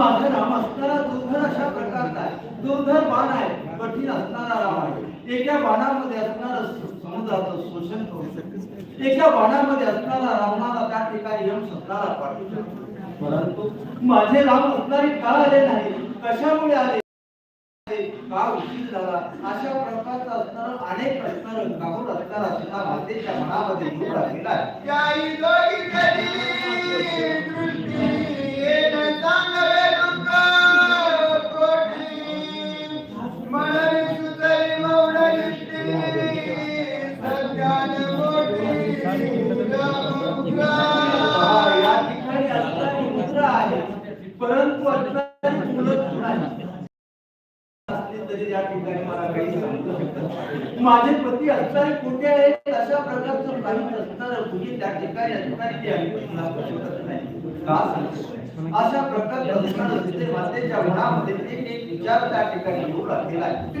माझा राम असणारा दुर्धर अशा प्रकारचा आहे. दुर्धर बाण आहे कठीण असणारा राम आहे. एका बाणामध्ये असणारं समुद्राचं शोषण करू शकतो. एका बाणामध्ये असणारा रावणाला त्या ठिकाणी यम सत्ताला पाठवू शकतो. परंतु माझे राम असणारे का आले नाही? कशामुळे आले? का उशीर झाला? अशा प्रकारचा असणार अनेक असणार काबूल असणारा सीता मातेच्या मनामध्ये येऊ लागलेला आहे. असतील तरी या ठिकाणी मला काही सांगू शकत माझे पती असणारे कुठे आहेत अशा प्रकारचं काही असणार तुम्ही त्या ठिकाणी असणारी ती आम्ही सांगू शकत नाही. का सांगतो अशा प्रकारचं मातेच्या मनामध्ये एक विचार त्या ठिकाणी येऊ लागलेला आहे.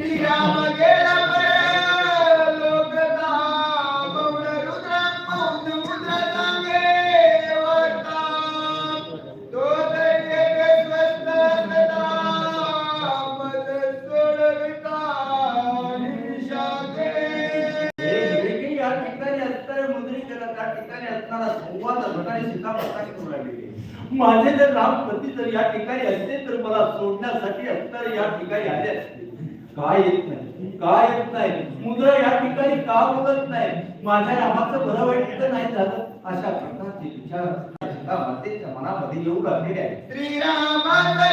संवाद ठिकाणी सीता माताने करू लागलेली आहे. माझे जर रामपती जर या ठिकाणी असते तर मला सोडण्यासाठी असणारे या ठिकाणी आले असते. काय येत नाही. काय येत नाही. मुद्रा या ठिकाणी का बोलत नाही? माझ्या रामाचं बरं वाईट नाही झालं. अशा प्रकारचे विचार मनामध्ये येऊ लागलेले आहेत. श्रीरामाचा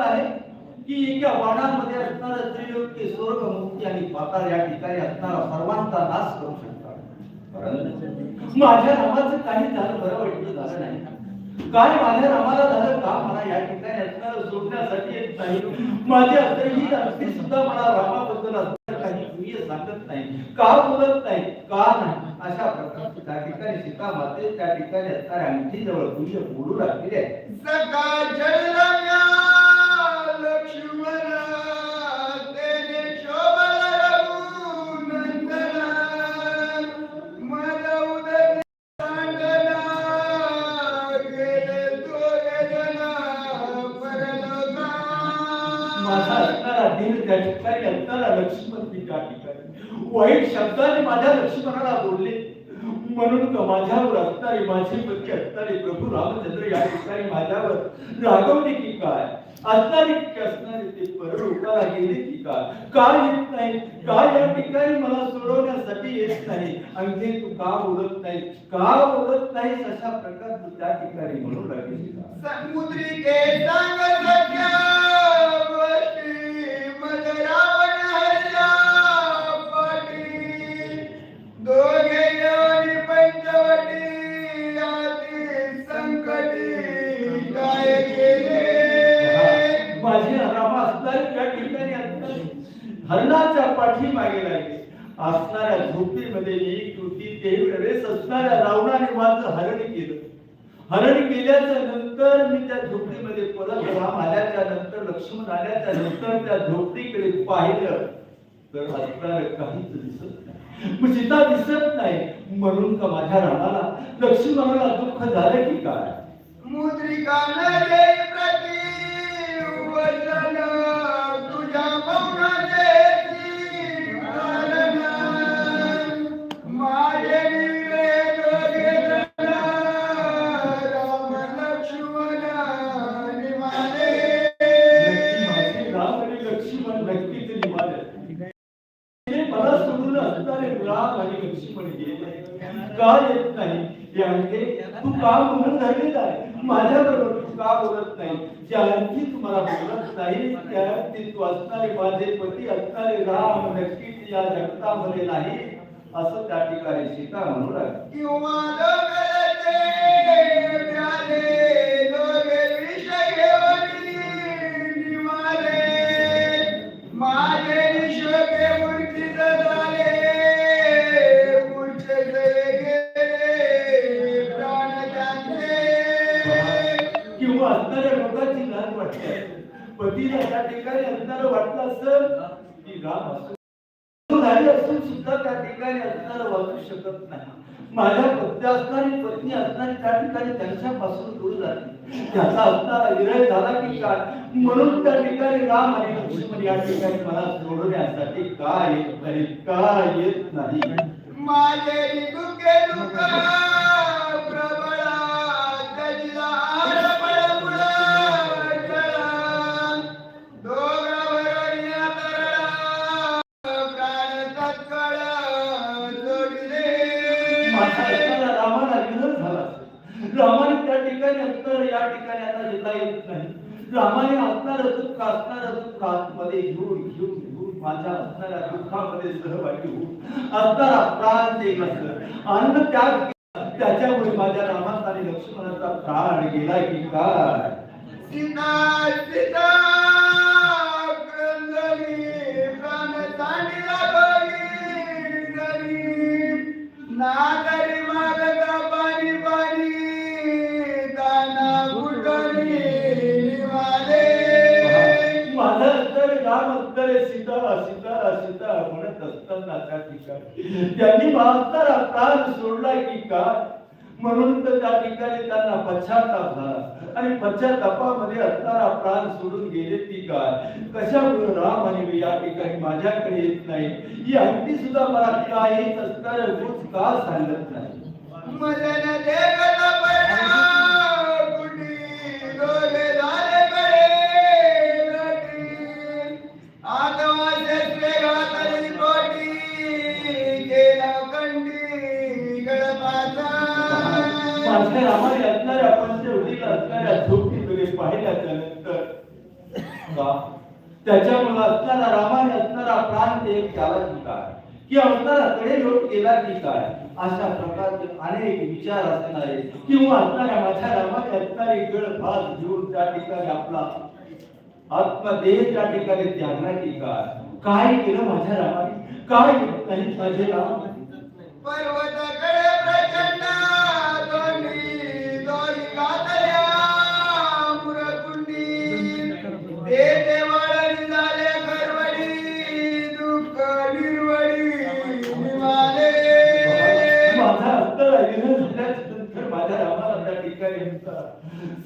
इतकी आहे की एका वाणामध्ये असणारा त्रिलोकी स्वर्ग मुक्ती आणि पाताळ या ठिकाणी असणारा सर्वांचा नाश करू शकतात. माझ्या नावाचं काही झालं बरं वाटलं झालं नाही. काय माझ्या नावाला झालं का मला या ठिकाणी असणारं सोडण्यासाठी येत नाही. माझी असणारी अगदी सुद्धा मला रामाबद्दल असणार काही प्रिय सांगत नाही का बोलत नाही का नाही अशा प्रकारची त्या ठिकाणी सीता माते त्या ठिकाणी असणाऱ्या अंगठी जवळ प्रिय बोलू लागलेली आहे माझा असणारा देव त्या ठिकाणी असणारा लक्ष्मण त्या ठिकाणी वाईट शब्दाने माझ्या लक्ष्मणाला बोलले. म्हणून माझ्यावर असणारे माझे पती असणारे प्रभू रामचंद्र या ठिकाणी माझ्यावर रागवले की काय? असणारे की असणारे ते परलोकाला गेले की काय का येत नाही? का या ठिकाणी मला सोडवण्यासाठी येत नाही? अगदी तू का बोलत नाही? का बोलत नाही अशा प्रकारचं त्या ठिकाणी म्हणू लागेल. समुद्री समुद्रिके सांग रामा असणारे त्या ठिकाणी हरणाच्या पाठीमागे लागले असणाऱ्या झोपडीमध्ये एक कृती ते वेळेस असणाऱ्या रावणाने माझं हरण केलं. हरण केल्याच्यानंतर मी त्या झोपडीमध्ये परत राम आल्याच्यानंतर लक्ष्मण आल्याच्यानंतर त्या झोपडीकडे पाहिलं. तर असणार काहीच दिसत नाही. म्हणजे मग सीता दिसत नाही. म्हणून का माझ्या रामाला? लक्ष्मणाला दुःख झालं की काय? मुद्रिका नरे प्रति वचन. असणारे राम आणि लक्ष्मण गेले का येत नाही हे तू का म्हणून राहिलेला आहे माझ्या बरोबर तू का बोलत नाही ज्या आणखी तुम्हाला बोलत नाही त्या आणखी तू असणारे माझे पती असणारे राम नक्कीच या जगतामध्ये नाही असं त्या ठिकाणी सीता म्हणू लागली पतीला त्या ठिकाणी असणारं वाटलं असं की राम असतो झाली असून सुद्धा त्या ठिकाणी असणारं वाचू शकत नाही. माझ्या पत्नी असणारी पत्नी असणारी त्या ठिकाणी त्यांच्यापासून दूर झाली त्याचा असणारा विरह झाला की काय? म्हणून त्या ठिकाणी राम आणि लक्ष्मण या ठिकाणी मला सोडवण्यासाठी काय येत नाही का येत नाही. माझे दुखे दुःख ठिकाणी येत नाही. रामाने असणारच असणारच असणार आतमध्ये घेऊन घेऊन घेऊन माझ्या असणाऱ्या दुःखामध्ये सहभागी होऊन असणारा प्राण ते अन्न त्याग त्याच्यामुळे माझ्या रामाचा आणि लक्ष्मणाचा प्राण गेला की काय? सीता सीता राम उत्तरे सीता सीता सीता म्हणत असताना त्या ठिकाणी. त्यांनी मागताना प्राण सोडला की काय? म्हणून तर त्या ठिकाणी त्यांना पश्चाताप झाला. आणि पश्चातापामध्ये असताना प्राण सोडून गेले ती काय? कशामुळे राम आणि या ठिकाणी माझ्याकडे येत नाही? ही अगदी सुद्धा मला काहीच असताना रोज का सांगत नाही? माझ्या रामाने असणाऱ्या पंचवटीला असणाऱ्या झोपडीकडे पाहिल्याच्या नंतर का त्याच्यामुळे असणारा रामाने असणारा प्राण ते एक त्याला की काय? की असणारा कडे लोट केला की काय? अशा प्रकारचे अनेक विचार असणारे किंवा असणाऱ्या माझ्या रामाने असणारी गळ फास घेऊन त्या ठिकाणी आपला आत्मदेह त्या ठिकाणी त्यागला की काय? काय केलं माझ्या रामाने? काय केलं? नाही माझे राम अंतर माझ्या रामाला त्या ठिकाणी होता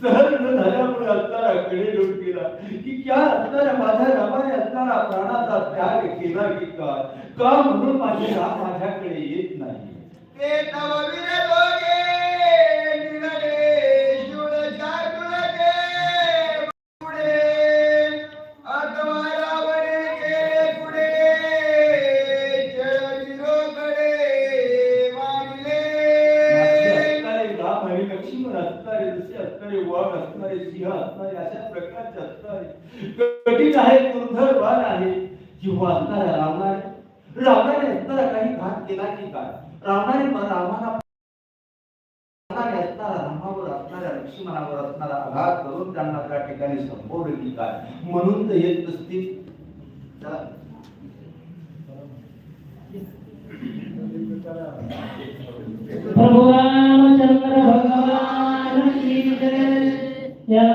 न झाल्यामुळे असणारा कडे लोट केला की क्या असणाऱ्या माझ्या रामाने असणारा प्राणाचा त्याग केला की काय? का म्हणून माझे राम माझ्याकडे येत नाही? ते तव दोघे! रस्ते असणारे असणारे सिंह असणारे अशा प्रकारचे असणारे कठीण आहे दुर्धर वाण आहे. किंवा रावणाने असणारा काही घात केला की काय? रावणाने असणारा करून त्यांना त्या ठिकाणी काय? म्हणून येत नसतील E ela